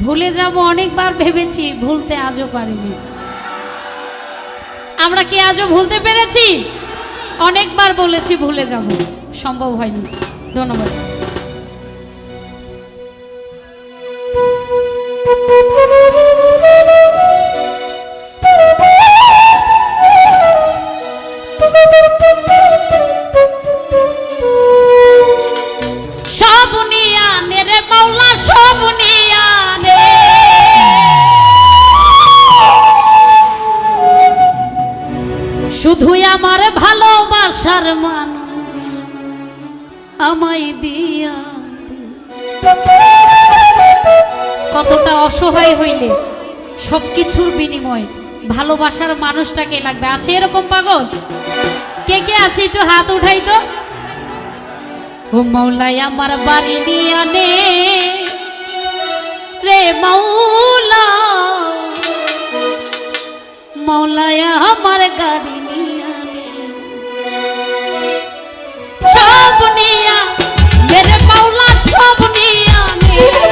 ভুলে যাব অনেকবার ভেবেছি, ভুলতে আজও পারিনি। আমরা কি আজও ভুলতে পেরেছি? অনেকবার বলেছি ভুলে যাব। সম্ভব হয়নি। ধন্যবাদ। সব শুধুই আমার ভালোবাসার মানুষ, আমায় দিয়া কতটা অসহায় হইলে সব কিছুর বিনিময় ভালোবাসার মানুষটাকে লাগবে? আছে এরকম পাগল? কে কে আছে? একটু হাত উঠাই তো। ও মৌলাই, আমার বাড়ি নিয়ে আনে রে মৌলা মৌলায় আমার গাড়ি নিয়া